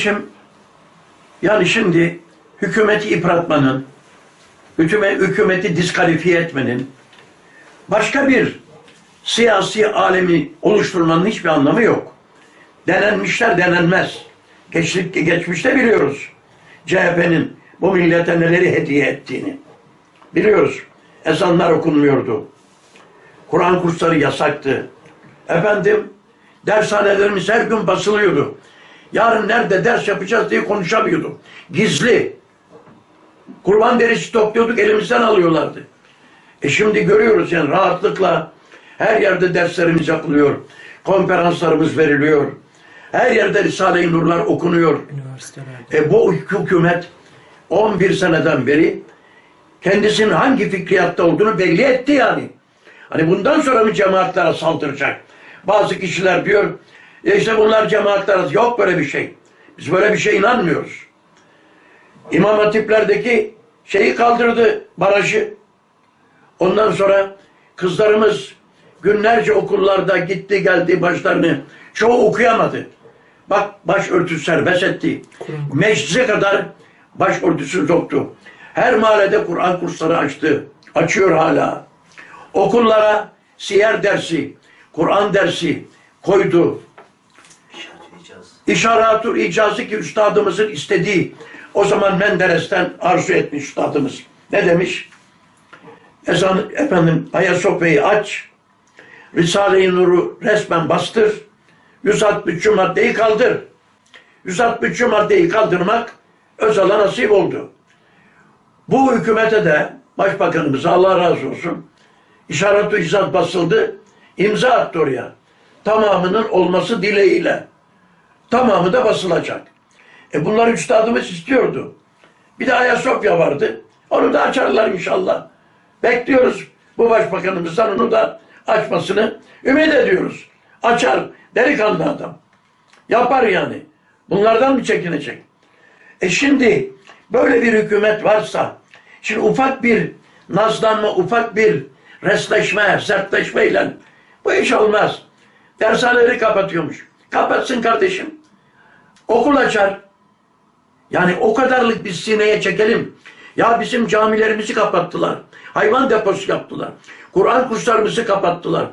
Şimdi, yani şimdi hükümeti yıpratmanın, hüküme, hükümeti diskalifiye etmenin, başka bir siyasi alemi oluşturmanın hiçbir anlamı yok. Denenmişler denenmez. Geçtik, geçmişte biliyoruz. CHP'nin bu millete neleri hediye ettiğini. Biliyoruz. Ezanlar okunmuyordu. Kur'an kursları yasaktı. Efendim, dershanelerimiz her gün basılıyordu. Yarın nerede ders yapacağız diye konuşamıyorduk. Gizli. Kurban derisi topluyorduk, elimizden alıyorlardı. E şimdi görüyoruz yani rahatlıkla her yerde derslerimiz yapılıyor. Konferanslarımız veriliyor. Her yerde Risale-i Nurlar okunuyor. E bu hükümet 11 seneden beri kendisinin hangi fikriyatta olduğunu belli etti yani. Hani bundan sonra mı cemaatlere saldıracak? Bazı kişiler diyor, e işte bunlar cemaatlere yok böyle bir şey. Biz böyle bir şey inanmıyoruz. İmam hatiplerdeki şeyi kaldırdı, barajı. Ondan sonra kızlarımız günlerce okullarda gitti geldi başlarını. Çoğu okuyamadı. Bak başörtüsü serbest etti. Meclise kadar başörtüsü soktu. Her mahallede Kur'an kursları açtı. Açıyor hala. Okullara siyer dersi, Kur'an dersi koydu. İşaratul icazı ki üstadımızın istediği o zaman Menderes'ten arzu etmiş üstadımız. Ne demiş? Ezan efendim Ayasofya'yı aç. Risale-i Nur'u resmen bastır. 163 maddeyi kaldır. 163 maddeyi kaldırmak Özal'a nasip oldu. Bu hükümete de Başbakanımız Allah razı olsun işaret icazat basıldı. imza attı oraya. Tamamının olması dileğiyle. Tamamı da basılacak. E bunlar üstadımız istiyordu. Bir de Ayasofya vardı. Onu da açarlar inşallah. Bekliyoruz bu başbakanımızdan onu da açmasını ümit ediyoruz. Açar. Delikanlı adam. Yapar yani. Bunlardan mı çekinecek? E şimdi böyle bir hükümet varsa şimdi ufak bir nazlanma, ufak bir resleşme, sertleşmeyle bu iş olmaz. Dershaneleri kapatıyormuş. Kapatsın kardeşim. Okul açar. Yani o kadarlık biz sineye çekelim. Ya bizim camilerimizi kapattılar. Hayvan deposu yaptılar. Kur'an kurslarımızı kapattılar.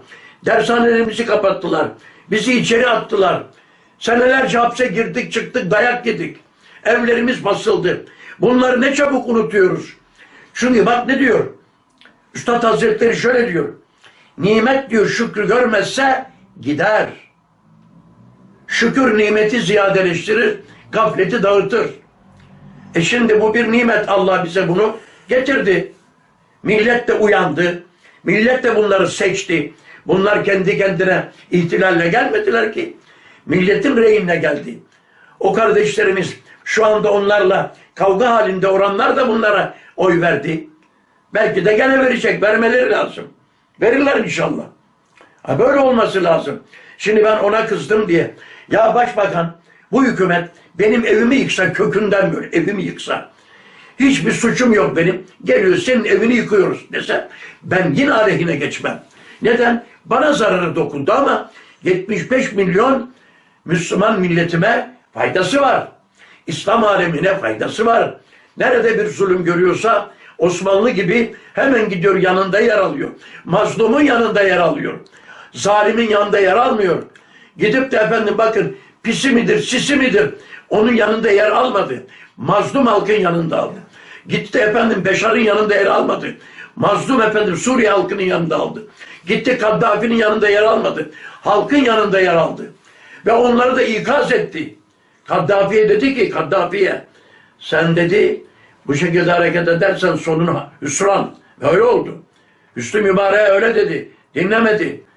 Dershanelerimizi kapattılar. Bizi içeri attılar. Senelerce hapse girdik çıktık dayak yedik. Evlerimiz basıldı. Bunları ne çabuk unutuyoruz. Çünkü bak ne diyor. Üstad Hazretleri şöyle diyor. Nimet diyor şükrü görmezse gider. Şükür nimeti ziyadeleştirir, gafleti dağıtır. E şimdi bu bir nimet Allah bize bunu getirdi. Millet de uyandı. Millet de bunları seçti. Bunlar kendi kendine ihtilalle gelmediler ki. Milletin reyine geldi. O kardeşlerimiz şu anda onlarla kavga halinde oranlar da bunlara oy verdi. Belki de gene verecek. Vermeleri lazım. Verirler inşallah. Ha böyle olması lazım. Şimdi ben ona kızdım diye. Ya başbakan bu hükümet benim evimi yıksa kökünden böyle evimi yıksa. Hiçbir suçum yok benim. Geliyor senin evini yıkıyoruz dese ben yine aleyhine geçmem. Neden? Bana zararı dokundu ama 75 milyon Müslüman milletime faydası var. İslam alemine faydası var. Nerede bir zulüm görüyorsa Osmanlı gibi hemen gidiyor yanında yer alıyor. Mazlumun yanında yer alıyor. Zalimin yanında yer almıyor. Gidip de efendim bakın pisi midir, sisi midir onun yanında yer almadı. Mazlum halkın yanında aldı. Gitti efendim Beşar'ın yanında yer almadı. Mazlum efendim Suriye halkının yanında aldı. Gitti Kaddafi'nin yanında yer almadı. Halkın yanında yer aldı. Ve onları da ikaz etti. Kaddafi'ye dedi ki Kaddafi'ye sen dedi bu şekilde hareket edersen sonun hüsran. Ve öyle oldu. Hüsnü Mübarek'e öyle dedi. Dinlemedi.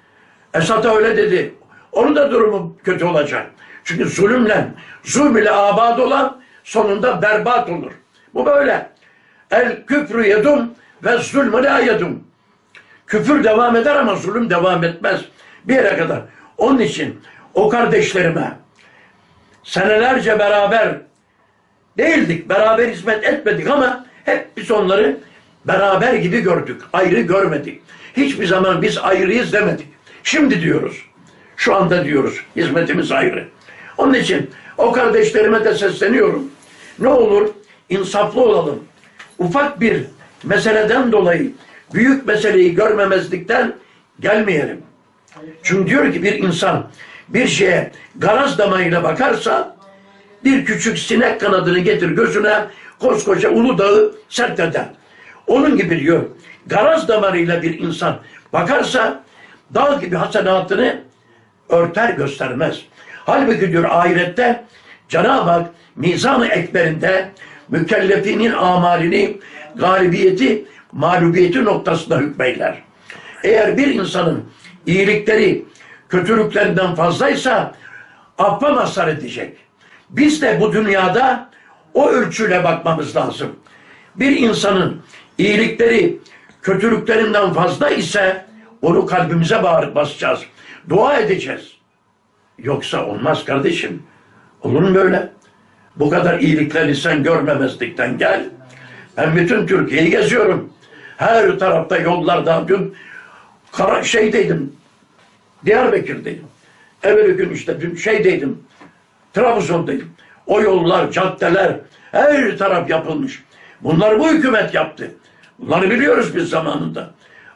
Esad'a öyle dedi. Onun da durumu kötü olacak. Çünkü zulümle, zulm ile abad olan sonunda berbat olur. Bu böyle. El küfrü yedum ve zulmü la yedum. Küfür devam eder ama zulüm devam etmez. Bir yere kadar. Onun için o kardeşlerime senelerce beraber değildik, beraber hizmet etmedik ama hep biz onları beraber gibi gördük, ayrı görmedik. Hiçbir zaman biz ayrıyız demedik. Şimdi diyoruz, şu anda diyoruz, hizmetimiz ayrı. Onun için O kardeşlerime de sesleniyorum. Ne olur insaflı olalım. Ufak bir meseleden dolayı büyük meseleyi görmemezlikten gelmeyelim. Çünkü diyor ki bir insan bir şeye garaz damarıyla bakarsa bir küçük sinek kanadını getir gözüne koskoca Uludağ'ı sert eder. Onun gibi diyor garaz damarıyla bir insan bakarsa dağ gibi hasenatını örter göstermez. Halbuki diyor ahirette Cenab-ı Hak mizan-ı ekberinde mükellefinin amalini galibiyeti mağlubiyeti noktasında hükmeyler. Eğer bir insanın iyilikleri kötülüklerinden fazlaysa affa mazhar edecek. Biz de bu dünyada o ölçüyle bakmamız lazım. Bir insanın iyilikleri kötülüklerinden fazla ise onu kalbimize bağırıp basacağız. Dua edeceğiz. Yoksa olmaz kardeşim. Olur mu böyle? Bu kadar iyilikleri sen görmemezlikten gel. Ben bütün Türkiye'yi geziyorum. Her tarafta yollarda dün kara şeydeydim. Diyarbakır'daydım. Evveli gün işte dün şeydeydim. Trabzon'daydım. O yollar, caddeler, her taraf yapılmış. Bunları bu hükümet yaptı. Bunları biliyoruz biz zamanında.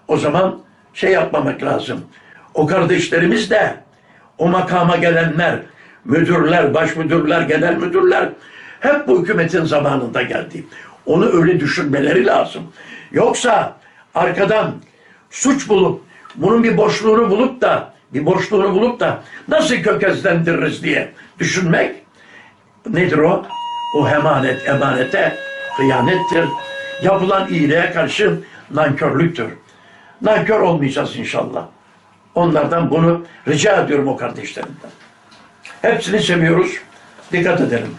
O zaman şey yapmamak lazım. O kardeşlerimiz de o makama gelenler, müdürler, baş müdürler, genel müdürler hep bu hükümetin zamanında geldi. Onu öyle düşünmeleri lazım. Yoksa arkadan suç bulup bunun bir boşluğunu bulup da bir boşluğunu bulup da nasıl kökezlendiririz diye düşünmek nedir o? O hemanet, emanete hıyanettir. Yapılan iyiliğe karşı nankörlüktür. Nankör olmayacağız inşallah. Onlardan bunu rica ediyorum o kardeşlerimden. Hepsini seviyoruz. Dikkat edelim.